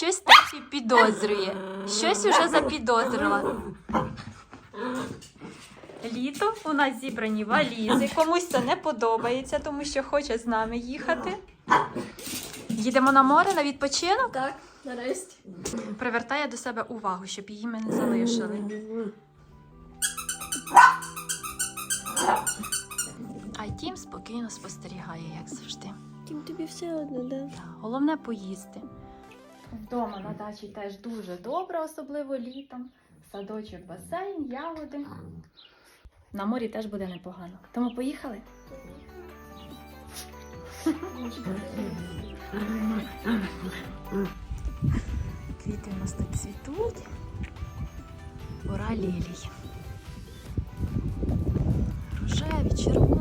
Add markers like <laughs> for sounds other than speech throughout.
щось Тефі підозрює. Щось уже запідозрила. Літо у нас зібрані валізи. Комусь це не подобається, тому що хоче з нами їхати. Їдемо на море на відпочинок. Так, нарешті. Привертає до себе увагу, щоб її ми не залишили. А Тім спокійно спостерігає, як завжди. Тім тобі все одно, да? Так, Головне поїсти. Вдома на дачі теж дуже добре, особливо літом. Садочок, басейн, ягоди. На морі теж буде непогано. Тому поїхали. Квіти у нас тут цвітуть. Пора лілій. Рожеві, червоні,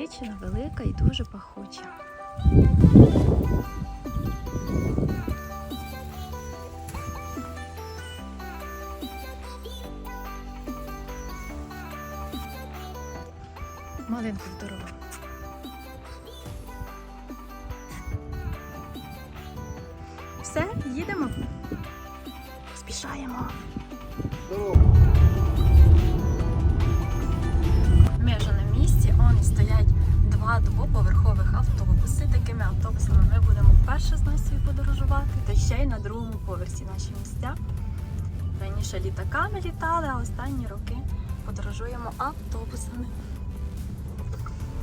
Насичена, велика і дуже пахуча. Поверсі наші місця. Раніше літаками літали, а останні роки подорожуємо автобусами.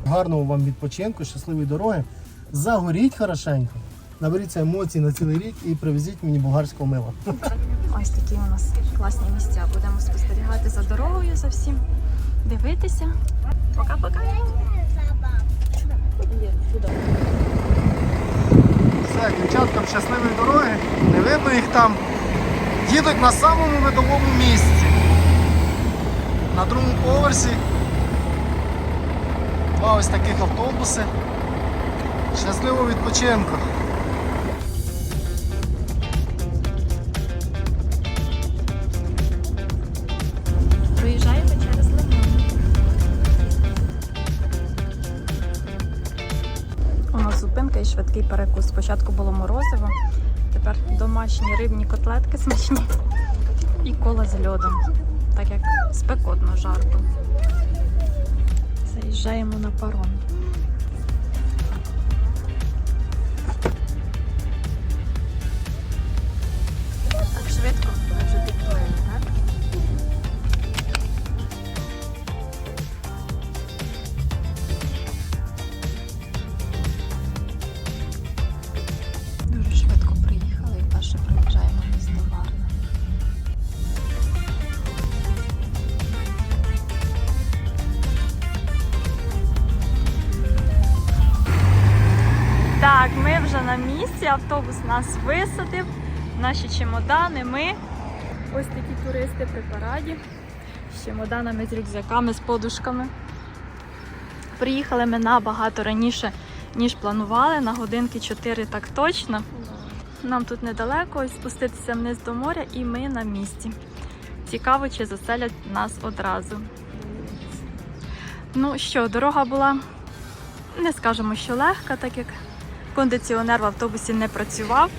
Гарного вам відпочинку, щасливої дороги. Загоріть хорошенько. Наберіться емоцій на цілий рік і привезіть мені болгарського мила. Ось такі у нас класні місця. Будемо спостерігати за дорогою, за всім. Дивитися. Пока-пока. Все, дівчаткам щасливої дороги. Не видно їх там. Їдуть на самому видовому місці. На другому поверсі. Два ось таких автобуси. Щасливого відпочинку. Швидкий перекус. Спочатку було морозиво, тепер домашні рибні котлетки смачні і кола з льодом, так як спекотно жарко. Заїжджаємо на паром. Місці, автобус нас висадив, наші чемодани, ми. Ось такі туристи при параді з чемоданами, з рюкзаками, з подушками. Приїхали ми набагато раніше, ніж планували, на годинки 4 так точно. Нам тут недалеко, ось спуститися вниз до моря, і ми на місці. Цікаво, чи заселять нас одразу. Ну що, дорога була, не скажемо, що легка, так як кондиціонер в автобусі не працював.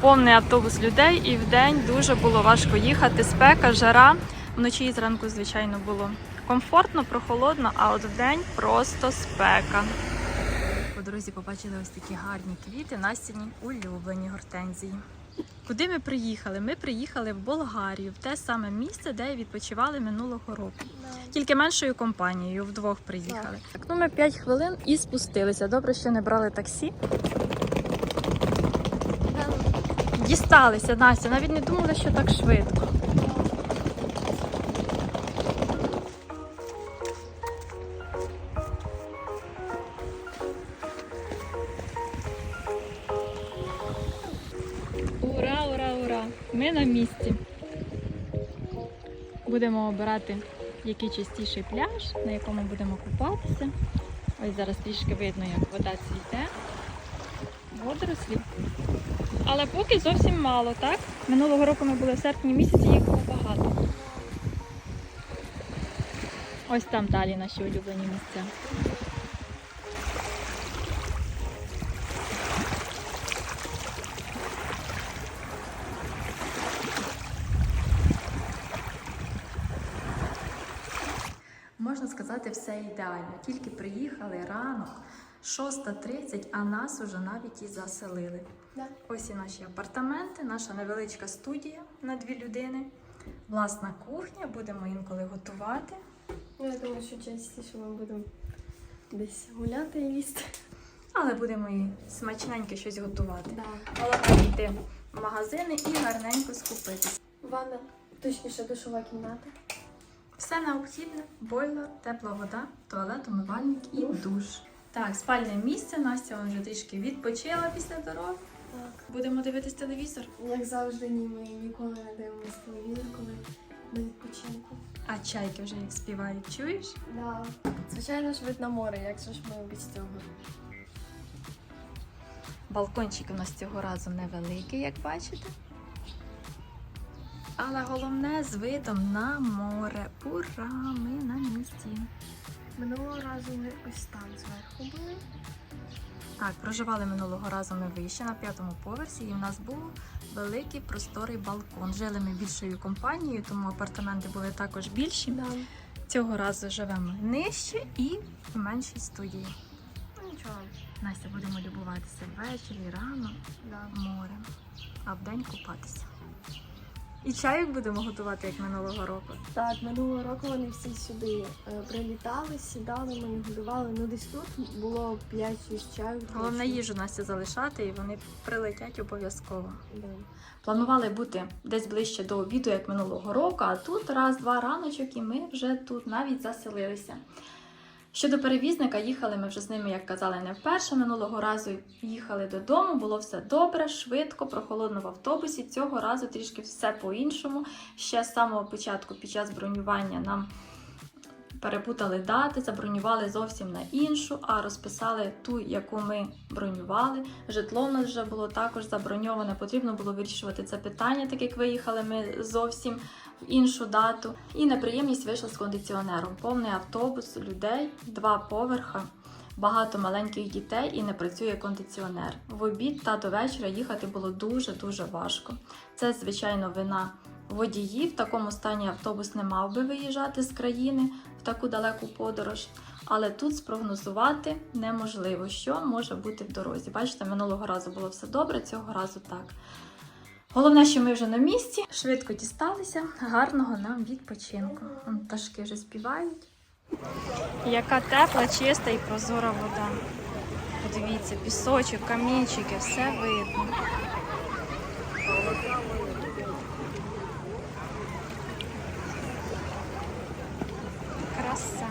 Повний автобус людей, і вдень дуже було важко їхати. Спека, жара. Вночі і зранку, звичайно, було комфортно, прохолодно, а от вдень просто спека. По дорозі побачили ось такі гарні квіти, Настіні улюблені гортензії. Куди ми приїхали? Ми приїхали в Болгарію, в те саме місце, де відпочивали минулого року. Тільки меншою компанією вдвох приїхали. Так, ну ми 5 хвилин і спустилися. Добре, що не брали таксі. Дісталися, Настя, навіть не думала, що так швидко. Будемо обирати який чистіший пляж, на якому будемо купатися. Ось зараз трішки видно, як вода цвіте. водорослі. Але поки зовсім мало, так? Минулого року ми були в серпні місяці, їх було багато. Ось там далі наші улюблені місця. Можна сказати, все. Тільки приїхали ранок, 6.30, а нас уже навіть і заселили. Да. Ось і наші апартаменти, наша невеличка студія на дві людини. Власна кухня, будемо інколи готувати. Ну, я думаю, що частіше ми будемо десь гуляти і їсти. Але будемо і смачненьке щось готувати. Да. Головне йти в магазини і гарненько скупитися. Ванна, точніше, душова кімната. Все необхідне: бойлер, тепла вода, туалет, умивальник і Душ. Так, спальне місце. Настя вон вже трішки відпочила після дороги. Так. Будемо дивитись телевізор. Як завжди, ні, ми ніколи не дивимося телевізор, коли на відпочинку. А чайки вже як співають, чуєш? Да. Звичайно ж вид на море, як же ж ми без цього. Балкончик у нас цього разу невеликий, як бачите. Але головне з видом на море. Ура! Ми на місці. Минулого разу ми ось там зверху були. Так, проживали минулого разу ми вище на п'ятому поверсі, і в нас був великий просторий балкон. Жили ми більшою компанією, тому апартаменти були також більші. Да. Цього разу живемо нижче і в меншій студії. Ну нічого. Настя будемо любуватися ввечері, рано Да. морем, а вдень купатися. І чайок будемо готувати, як минулого року. Так, минулого року вони всі сюди е, прилітали, сідали, ми їх годували. Ну десь тут було 5-6 чаю. Головне їжу Настя залишати, і вони прилетять обов'язково. Да. Планували бути десь ближче до обіду, як минулого року, а тут раз-два раночок, і ми вже тут навіть заселилися. Щодо перевізника, їхали ми вже з ними, як казали, не вперше. Минулого разу їхали додому, було все добре, швидко, прохолодно в автобусі. Цього разу трішки все по-іншому. Ще з самого початку, під час бронювання, нам перепутали дати, забронювали зовсім на іншу, а розписали ту, яку ми бронювали. Житло в нас вже було також заброньоване. Потрібно було вирішувати це питання, так як виїхали ми зовсім в іншу дату. І неприємність вийшла з кондиціонером. Повний автобус людей, два поверха. Багато маленьких дітей і не працює кондиціонер. В обід та до вечора їхати було дуже дуже важко. Це, звичайно, вина водіїв. В такому стані автобус не мав би виїжджати з країни в таку далеку подорож. Але тут спрогнозувати неможливо, що може бути в дорозі. Бачите, минулого разу було все добре, цього разу так. Головне, що ми вже на місці, швидко дісталися. Гарного нам відпочинку. Вон пташки вже співають. Яка тепла, чиста і прозора вода. Подивіться, пісочок, камінчики, все видно. Краса.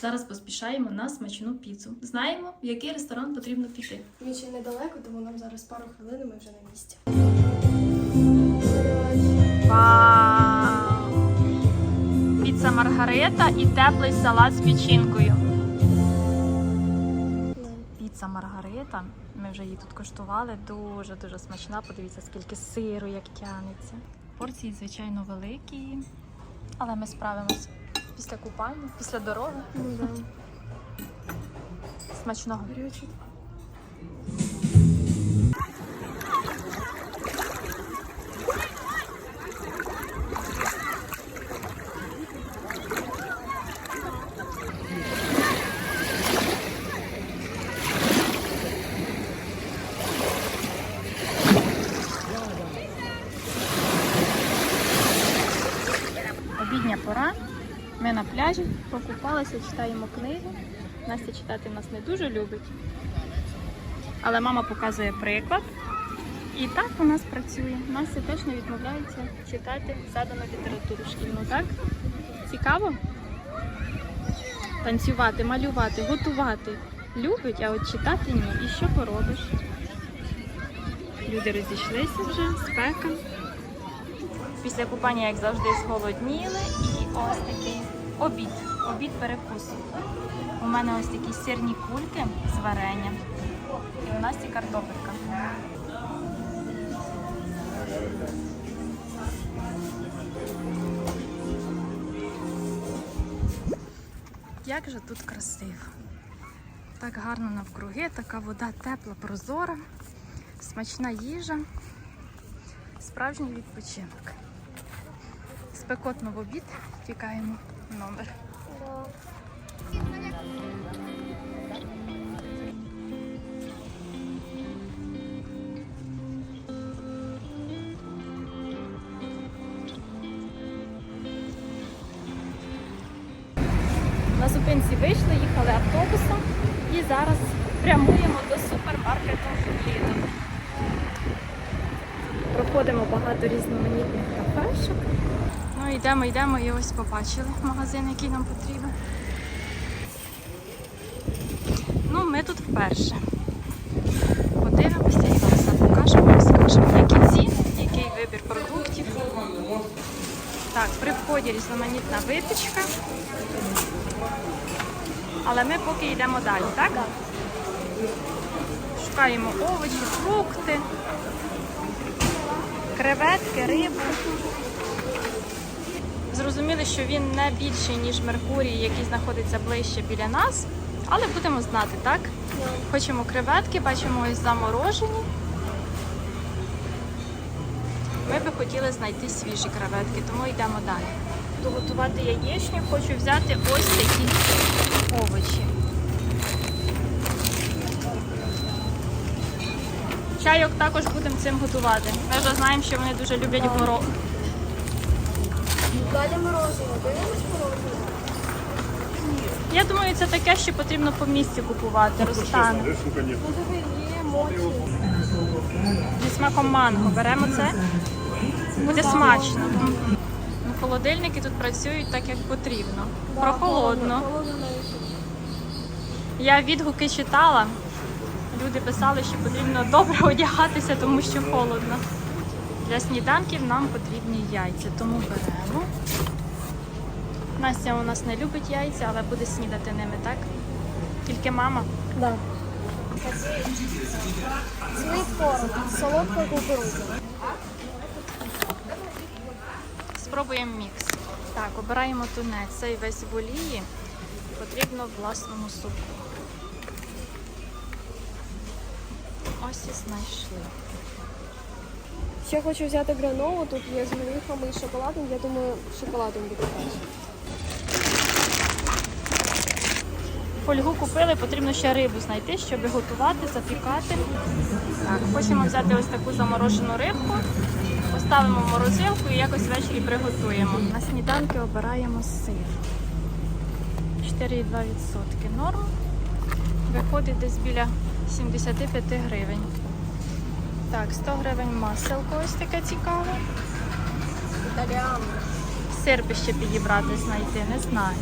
Зараз поспішаємо на смачну піцу. Знаємо, в який ресторан потрібно піти. Він ще недалеко, тому нам зараз пару хвилин і ми вже на місці. Вау! Піца Маргарита і теплий салат з печінкою. Піца Маргарита. Ми вже її тут коштували. Дуже дуже смачна. Подивіться, скільки сиру, як тянеться. Порції, звичайно, великі, але ми справимось після купання, після дороги. Ну да. Смачного. На пляжі покупалися, читаємо книгу. Настя читати нас не дуже любить. Але мама показує приклад. І так у нас працює. Настя теж не відмовляється читати задану літературу шкільну, так? Цікаво? Танцювати, малювати, готувати. Любить, а от читати ні. І що поробиш? Люди розійшлися вже, спека. Після купання, як завжди, зголодніли. І ось такий обід. Обід перекус. У мене ось такі сирні кульки з варенням. І у Насті картопелька. Як же тут красиво. Так гарно навкруги, така вода тепла, прозора, смачна їжа, справжній відпочинок. Спекотно в обід, тікаємо в йдемо, і ось побачили магазин, який нам потрібен. Ну, ми тут вперше. Подивимося і вам все покажемо, розкажемо, які ціни, який вибір продуктів. Так, при вході різноманітна випічка. Але ми поки йдемо далі, так? Шукаємо овочі, фрукти, креветки, рибу. Зрозуміли, що він не більший, ніж Меркурій, який знаходиться ближче біля нас. Але будемо знати, так? Хочемо креветки, бачимо ось заморожені. Ми би хотіли знайти свіжі креветки, тому йдемо далі. Буду готувати яєчню, хочу взяти ось такі овочі. Чайок також будемо цим готувати. Ми вже знаємо, що вони дуже люблять горох. Далі морозиво, дивимось морозиво. Я думаю, це таке, що потрібно по місці купувати. Розтане. Ну диви, є моці. Зі смаком манго. Беремо це. Буде смачно. Ну, холодильники тут працюють так, як потрібно. Прохолодно. Я відгуки читала. Люди писали, що потрібно добре одягатися, тому що холодно. Для сніданків нам потрібні яйця, тому беремо. Настя у нас не любить яйця, але буде снідати ними, так? Тільки мама. Да. Змий творог, солодка кукурудза. Спробуємо мікс. Так, обираємо тунець. Цей весь в олії. Потрібно в власному соку. Ось і знайшли. Ще хочу взяти гранолу, тут є з горіхами і шоколадом. Я думаю, шоколадом буде краще. Фольгу купили, потрібно ще рибу знайти, щоб готувати, запікати. Так, хочемо взяти ось таку заморожену рибку, поставимо в морозилку і якось ввечері приготуємо. На сніданки обираємо сир. 4,2% норм. Виходить десь біля 75 гривень. Так, 100 гривень маселко ось таке цікаве. Італіан. Сир би ще підібрати, знайти, не знаю.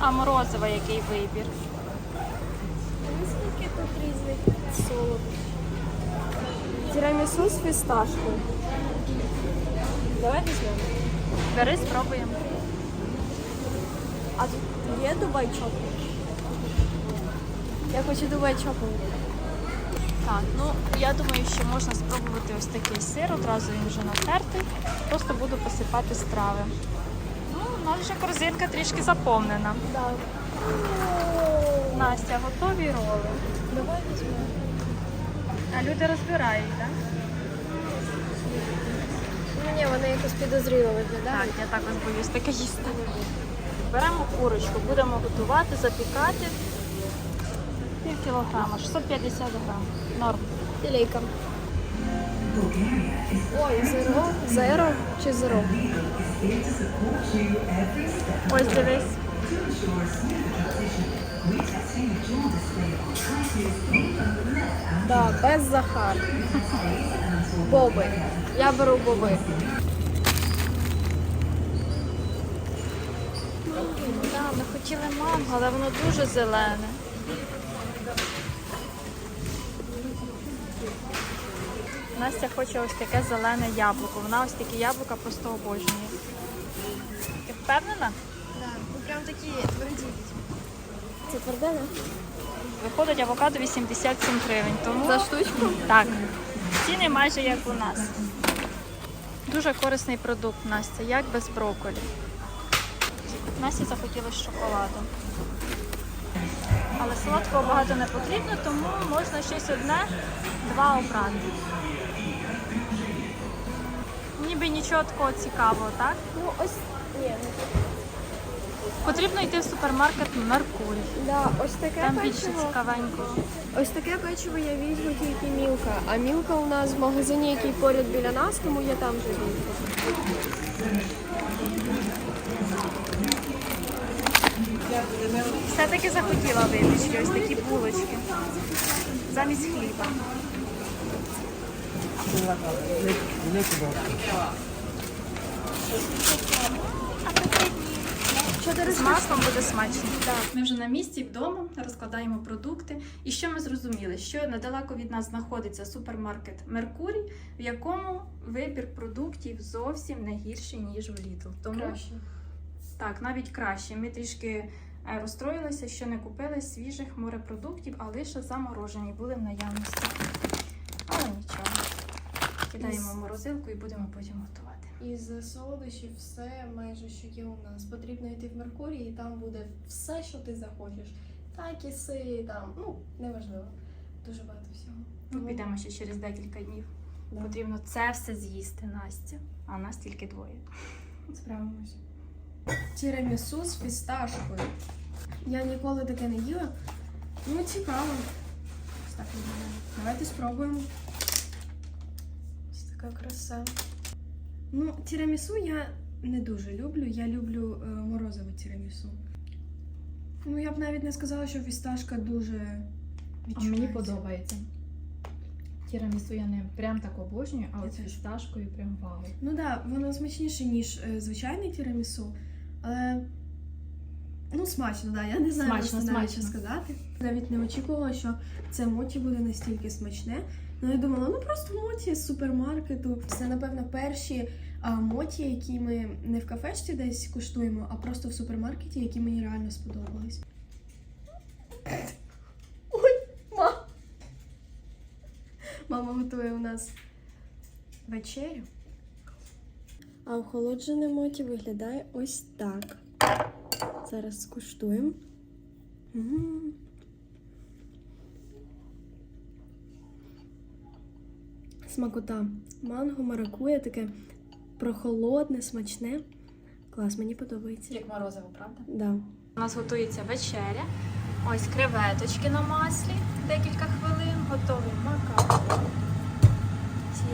А морозиво який вибір? Скільки тут різних солод. Тірамісу з фісташкою. Давай візьмемо. Бери, спробуємо. А тут є Дубай чоколад? Я хочу Дубай чоколад. Так, ну я думаю, що можна спробувати ось такий сир, одразу він вже натертий. Просто буду посипати страви. Ну, у нас вже корзинка трішки заповнена. Да. Настя, готові роли. Давай візьмемо. А люди розбирають, так? Ну ні, вони якось підозріло Так, виглядають. я також боюсь таке їсти. Беремо курочку, будемо готувати, запікати. Пів кілограма, 650 грам. Норм. Філейка. Ой, зеро. Зеро чи зеро? Ось дивись. Да, без Захар. Боби. Я беру боби. Так, ми хотіли манго, але воно дуже зелене. Настя хоче ось таке зелене яблуко. Вона ось такі яблука просто обожнює. Ти впевнена? Да, ну прям такі тверді. Це тверде, не? Виходить авокадо 87 гривень. Тому За штучку? так. Ціни майже як у нас. Дуже корисний продукт, Настя, як без брокколі. Насті захотілося шоколаду. Але солодкого багато не потрібно, тому можна щось одне, два обрати. Ніби нічого такого цікавого, так? Ну ось. Ні, Потрібно йти в супермаркет Меркурій. Да, ось таке Там більше печиво. цікавенького. Ось таке печиво я візьму тільки мілка. А мілка у нас в магазині, який поряд біля нас, тому я там вже візьму. Все-таки захотіла випічки, ось такі булочки. Замість хліба. З маслом буде смачно. Ми вже на місці вдома розкладаємо продукти. І що ми зрозуміли? Що недалеко від нас знаходиться супермаркет Меркурій, в якому вибір продуктів зовсім не гірший, ніж в Lidl. Тому так, навіть краще. Ми трішки е, розстроїлися, що не купили свіжих морепродуктів, а лише заморожені були в наявності. Але нічого. Кидаємо в морозилку і будемо потім готувати. Із солодощів все майже що є у нас. Потрібно йти в Меркурій, і там буде все, що ти захочеш. Такіси, там, ну, неважливо. Дуже багато всього. Ну, Тому- підемо ще через декілька днів. Да. Потрібно це все з'їсти, Настя. А нас тільки двоє. Справимось. Тірамісу з фісташкою. Я ніколи таке не їла. Ну, цікаво. Так. Давайте спробуємо. Така краса. Ну, тірамісу я не дуже люблю. Я люблю е, морозове тірамісу. Ну, я б навіть не сказала, що фісташка дуже А мені подобається. Тірамісу я не прям так обожнюю, а Я от з фісташкою прям вау. Ну так, да, воно смачніше, ніж е, звичайне тірамісу, але ну смачно, да. Я не знаю, Смачно, навіть що смачно. сказати. Навіть не очікувала, що це моті буде настільки смачне. Ну я думала, ну просто моті з супермаркету. Це, напевно, перші а, моті, які ми не в кафешці десь куштуємо, а просто в супермаркеті, які мені реально сподобались. Ой, мама! Мама готує у нас вечерю. А охолоджене моті виглядає ось так. Зараз скуштуємо. М. Смакота. Манго, маракуя, таке прохолодне, смачне. Клас, мені подобається. Як морозиво, правда? Да. У нас готується вечеря. Ось креветочки на маслі. Декілька хвилин. Готовий макарони. Ці.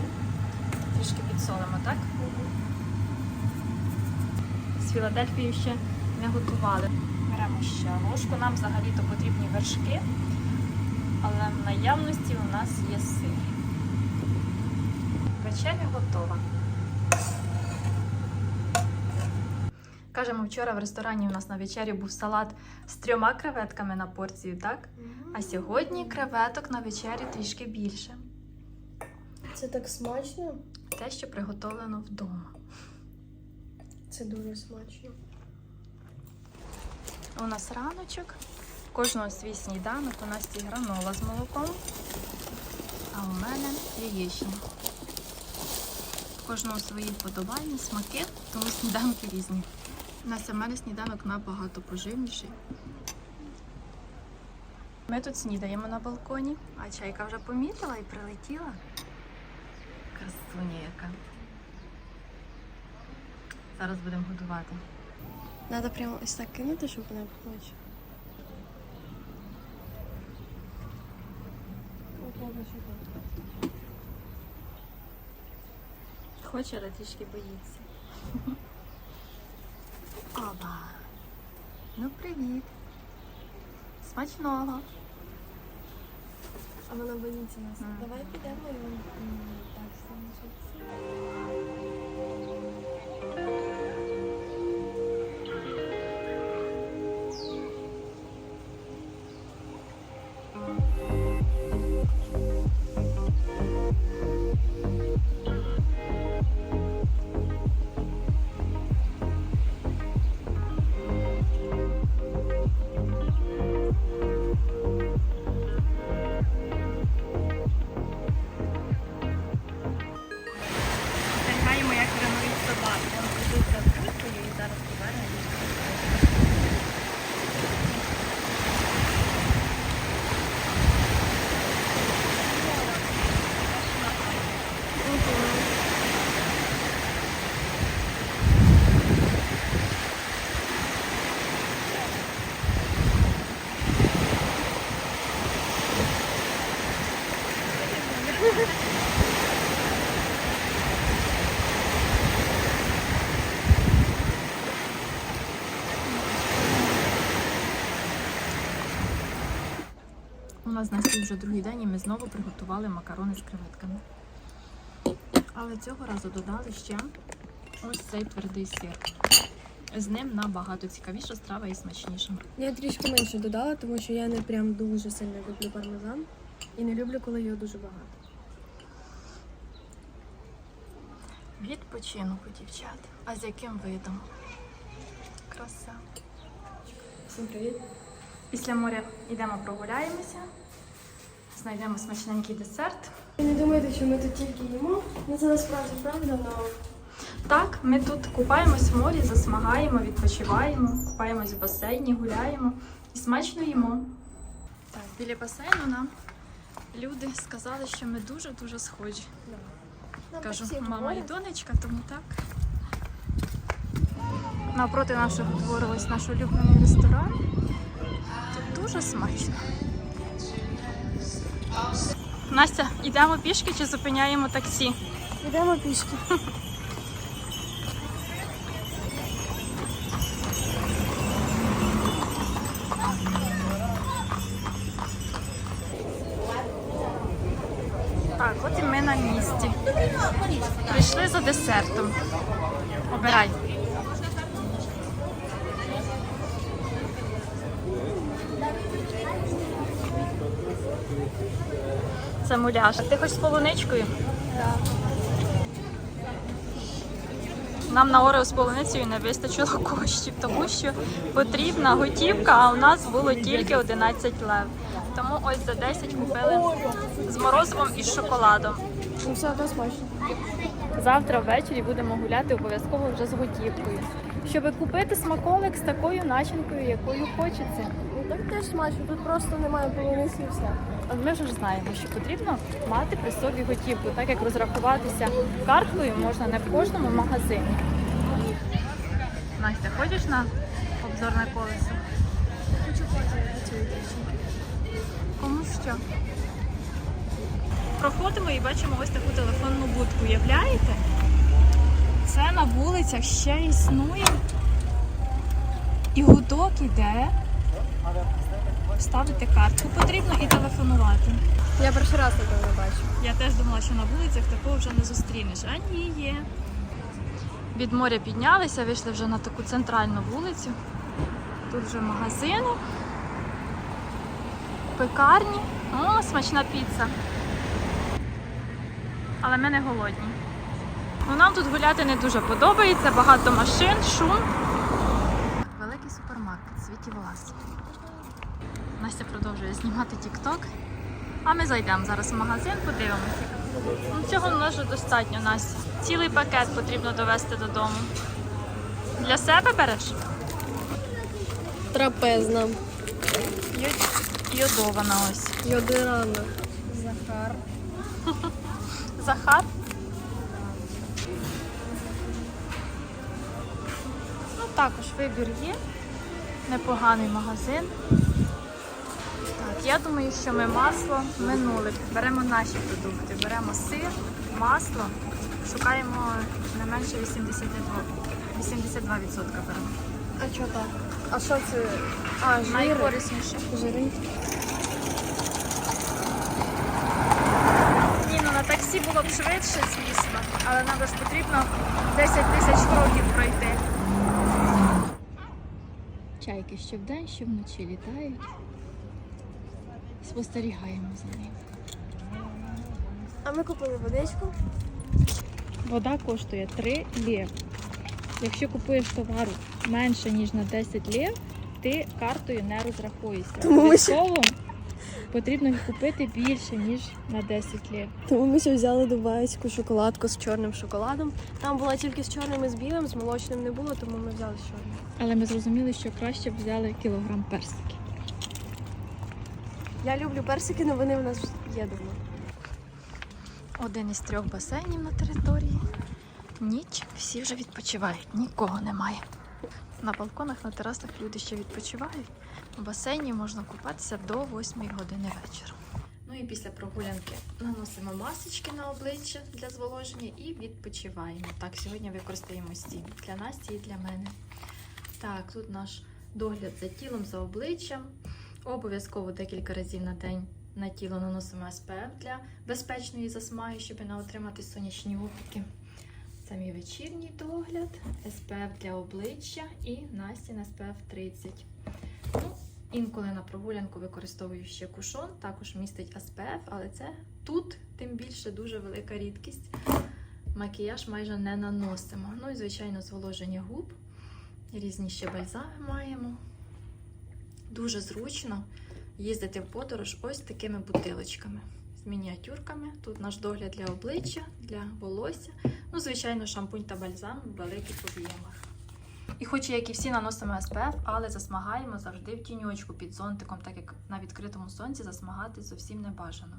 Трішки підсолимо, так? З Філадельфією ще не готували. Беремо ще ложку. Нам взагалі-то потрібні вершки, але в наявності у нас є сир. Вечеря готова. Кажемо, вчора в ресторані у нас на вечері був салат з трьома креветками на порцію, так? А сьогодні креветок на вечері трішки більше. Це так смачно. Те, що приготовлено вдома. Це дуже смачно. У нас раночок, кожного свій сніданок, у нас гранола з молоком, а у мене яєчня. У кожного свої вподобання, смаки, тому сніданки різні. Настя, в мене сніданок набагато поживніший. Ми тут снідаємо на балконі, а чайка вже помітила і прилетіла. Красуня яка. Зараз будемо годувати. Треба прямо ось так кинути, щоб вона побачила. Хоче, але трішки боїться. Оба. Ну, привіт. Смачного. А вона боїться нас. Мгм. Давай підемо і так станемо. Спостерігаємо, нас на стіл вже другий день і ми знову приготували макарони з креветками. Але цього разу додали ще ось цей твердий сир. З ним набагато цікавіша страва і смачніша. Я трішки менше додала, тому що я не прям дуже сильно люблю пармезан. І не люблю, коли його дуже багато. Відпочинок дівчат. А з яким видом? Краса. Всім привіт. Після моря йдемо прогуляємося, знайдемо смачненький десерт. Ви не думайте, що ми тут тільки їмо. Ну це насправді правда, але Так, ми тут купаємось в морі, засмагаємо, відпочиваємо, купаємось в басейні, гуляємо і смачно їмо. Так, біля басейну нам люди сказали, що ми дуже-дуже схожі. Кажу, мама і донечка, тому так. Навпроти нашого двору ось наш улюблений ресторан. Тут дуже смачно. Настя, йдемо пішки чи зупиняємо таксі? Йдемо пішки. Так, от і ми на місці. Прийшли за десертом. Це муляж. А ти хоч з полуничкою? Так. Нам на Орео з полуницею не вистачило коштів, тому що потрібна готівка, а у нас було тільки 11 лев. Тому ось за 10 купили з морозивом і з шоколадом. Ну все одно смачно. Завтра ввечері будемо гуляти обов'язково вже з готівкою, щоб купити смаколик з такою начинкою, якою хочеться. Так теж смачно, тут просто немає полуниці і все. От ми вже ж знаємо, що потрібно мати при собі готівку, так як розрахуватися карткою можна не в кожному магазині. Настя, ходиш на обзорне колесо? Хочу потім працюю. Кому що? Проходимо і бачимо ось таку телефонну будку. Уявляєте? Це на вулицях ще існує. І гудок іде. Ставити картку потрібно і телефонувати. Я перший раз такого не бачу. Я теж думала, що на вулицях такого вже не зустрінеш. А ні, є. Від моря піднялися, вийшли вже на таку центральну вулицю. Тут вже магазини, пекарні. О, смачна піца. Але ми не голодні. Ну, нам тут гуляти не дуже подобається, багато машин, шум. Великий супермаркет світі Влас. Настя продовжує знімати TikTok. А ми зайдемо зараз в магазин, подивимося. Ну, цього може достатньо, Настя. Цілий пакет потрібно довести додому. Для себе береш? Трапезна. Йод- Йодована ось. Йодирана. Захар. <laughs> Захар. Ну, також вибір є. Непоганий магазин. Я думаю, що ми масло минули. Беремо наші продукти. Беремо сир, масло. Шукаємо не менше 82. 82% беремо. А що так? А що це? А, жири. Найкорисніше. Жири. Ні, ну на таксі було б швидше, звісно, але нам ж потрібно 10 тисяч кроків пройти. Чайки що вдень, що вночі літають. Спостерігаємо за ними. А ми купили водичку. Вода коштує 3 лєв. Якщо купуєш товару менше, ніж на 10 лєв, ти картою не розрахуєшся. Тому ми ще- потрібно купити більше, ніж на 10 лєв. Тому ми ще взяли дубайську шоколадку з чорним шоколадом. Там була тільки з чорним і з білим, з молочним не було, тому ми взяли з чорним. Але ми зрозуміли, що краще б взяли кілограм персиків. Я люблю персики, але вони в нас є дома. Один із трьох басейнів на території. Ніч, всі вже відпочивають, нікого немає. На балконах, на терасах люди ще відпочивають. У басейні можна купатися до 8 години вечора. Ну і після прогулянки наносимо масочки на обличчя для зволоження і відпочиваємо. Так, сьогодні використаємо стім для Насті і для мене. Так, тут наш догляд за тілом, за обличчям. Обов'язково декілька разів на день на тіло наносимо SPF для безпечної засмаги, щоб не отримати сонячні опіки. Це мій вечірній догляд, SPF для обличчя і Настін SPF 30. Ну, інколи на прогулянку використовую ще кушон, також містить SPF, але це тут тим більше дуже велика рідкість. Макіяж майже не наносимо. Ну і, звичайно, зволоження губ. Різні ще бальзами маємо. Дуже зручно їздити в подорож ось такими бутилочками з мініатюрками. Тут наш догляд для обличчя, для волосся. Ну, звичайно, шампунь та бальзам в великих об'ємах. І хоч як і всі наносимо SPF, але засмагаємо завжди в тіньочку під зонтиком, так як на відкритому сонці засмагати зовсім не бажано.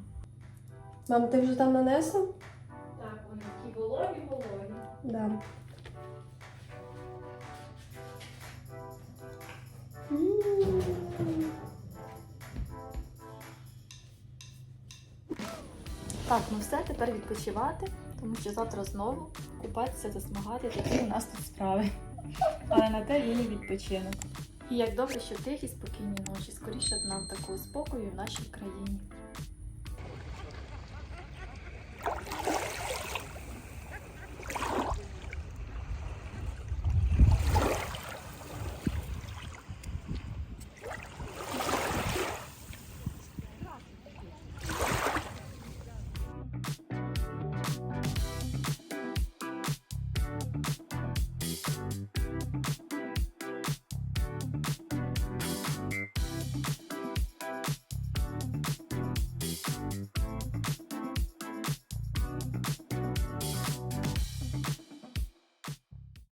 Мам, ти вже там нанесла? Так, вони такі вологі, вологі. Да. Так, ну все, тепер відпочивати, тому що завтра знову купатися, засмагати, такі у нас тут справи. Але на те і відпочинок. І як добре, що тихі, спокійні ночі, скоріше б нам такого спокою в нашій країні.